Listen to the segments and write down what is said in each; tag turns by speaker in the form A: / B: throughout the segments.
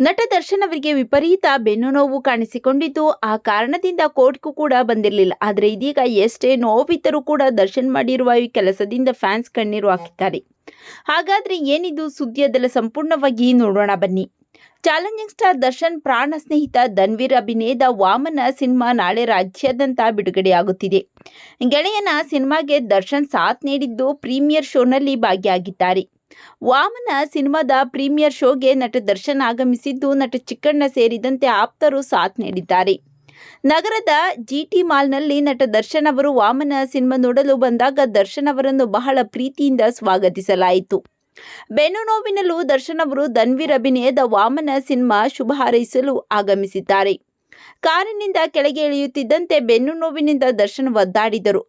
A: ನಟ ದರ್ಶನ್ ಅವರಿಗೆ ವಿಪರೀತ ಬೆನ್ನು ನೋವು ಕಾಣಿಸಿಕೊಂಡಿದ್ದು, ಆ ಕಾರಣದಿಂದ ಕೋರ್ಟ್ಗೂ ಕೂಡ ಬಂದಿರಲಿಲ್ಲ. ಆದರೆ ಇದೀಗ ಎಷ್ಟೇ ನೋವಿದ್ದರೂ ಕೂಡ ದರ್ಶನ್ ಮಾಡಿರುವ ಈ ಕೆಲಸದಿಂದ ಫ್ಯಾನ್ಸ್ ಕಣ್ಣೀರು ಹಾಕಿದ್ದಾರೆ. ಹಾಗಾದ್ರೆ ಏನಿದು? ಸುದ್ದಿ ಅದೆಲ್ಲ ಸಂಪೂರ್ಣವಾಗಿ ನೋಡೋಣ ಬನ್ನಿ. ಚಾಲೆಂಜಿಂಗ್ ಸ್ಟಾರ್ ದರ್ಶನ್ ಪ್ರಾಣ ಸ್ನೇಹಿತ ಧನ್ವೀರ್ ಅಭಿನಯದ ವಾಮನ ಸಿನಿಮಾ ನಾಳೆ ರಾಜ್ಯಾದ್ಯಂತ ಬಿಡುಗಡೆಯಾಗುತ್ತಿದೆ. ಗೆಳೆಯನ ಸಿನಿಮಾಗೆ ದರ್ಶನ್ ಸಾಥ್ ನೀಡಿದ್ದು ಪ್ರೀಮಿಯರ್ ಶೋನಲ್ಲಿ ಭಾಗಿಯಾಗಿದ್ದಾರೆ. ವಾಮನ ಸಿನಿಮಾದ ಪ್ರೀಮಿಯರ್ ಶೋಗೆ ನಟ ದರ್ಶನ್ ಆಗಮಿಸಿದ್ದು ನಟ ಚಿಕ್ಕಣ್ಣ ಸೇರಿದಂತೆ ಆಪ್ತರು ಸಾಥ್ ನೀಡಿದ್ದಾರೆ. ನಗರದ ಜಿಟಿ ಮಾಲ್ನಲ್ಲಿ ನಟ ದರ್ಶನ್ ಅವರು ವಾಮನ ಸಿನಿಮಾ ನೋಡಲು ಬಂದಾಗ ದರ್ಶನ್ ಅವರನ್ನು ಬಹಳ ಪ್ರೀತಿಯಿಂದ ಸ್ವಾಗತಿಸಲಾಯಿತು. ಬೆನ್ನು ನೋವಿನಲ್ಲೂ ದರ್ಶನ್ ಅವರು ಧನ್ವೀರ್ ಅಭಿನಯದ ವಾಮನ ಸಿನಿಮಾ ಶುಭ ಹಾರೈಸಲು ಆಗಮಿಸಿದ್ದಾರೆ. ಕಾರಿನಿಂದ ಕೆಳಗೆ ಇಳಿಯುತ್ತಿದ್ದಂತೆ ಬೆನ್ನು ನೋವಿನಿಂದ ದರ್ಶನ್ ಒದ್ದಾಡಿದರು.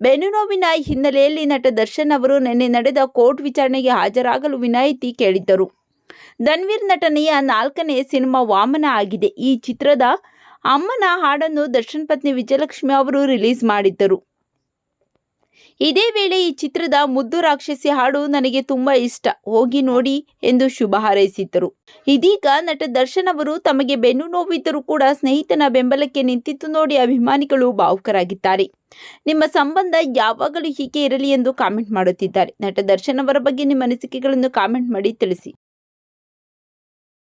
A: ಬೆನ್ನು ನೋವಿನ ಹಿನ್ನೆಲೆಯಲ್ಲಿ ನಟ ದರ್ಶನ್ ಅವರು ನಿನ್ನೆ ನಡೆದ ಕೋರ್ಟ್ ವಿಚಾರಣೆಗೆ ಹಾಜರಾಗಲು ವಿನಾಯಿತಿ ಕೇಳಿದ್ದರು. ಧನ್ವೀರ್ ನಟನೆಯ ನಾಲ್ಕನೇ ಸಿನಿಮಾ ವಾಮನ ಆಗಿದೆ. ಈ ಚಿತ್ರದ ಅಮ್ಮನ ಹಾಡನ್ನು ದರ್ಶನ್ ಪತ್ನಿ ವಿಜಯಲಕ್ಷ್ಮಿ ಅವರು ರಿಲೀಸ್ ಮಾಡಿದ್ದರು. ಇದೇ ವೇಳೆ ಈ ಚಿತ್ರದ ಮುದ್ದು ರಾಕ್ಷಸಿ ಹಾಡು ನನಗೆ ತುಂಬಾ ಇಷ್ಟ. ಹೋಗಿ ನೋಡಿ ಎಂದು ಶುಭ ಹಾರೈಸಿದ್ದರು. ಇದೀಗ ನಟ ದರ್ಶನ್ ಅವರು ತಮಗೆ ಬೆನ್ನು ನೋವಿದ್ದರೂ ಕೂಡ ಸ್ನೇಹಿತನ ಬೆಂಬಲಕ್ಕೆ ನಿಂತಿದ್ದು ನೋಡಿ ಅಭಿಮಾನಿಗಳು ಭಾವುಕರಾಗಿದ್ದಾರೆ. ನಿಮ್ಮ ಸಂಬಂಧ ಯಾವಾಗಲೂ ಹೀಗೆ ಇರಲಿ ಎಂದು ಕಾಮೆಂಟ್ ಮಾಡುತ್ತಿದ್ದಾರೆ. ನಟ ದರ್ಶನ್ ಅವರ ಬಗ್ಗೆ ನಿಮ್ಮ ಅನಿಸಿಕೆಗಳನ್ನು ಕಾಮೆಂಟ್ ಮಾಡಿ ತಿಳಿಸಿ.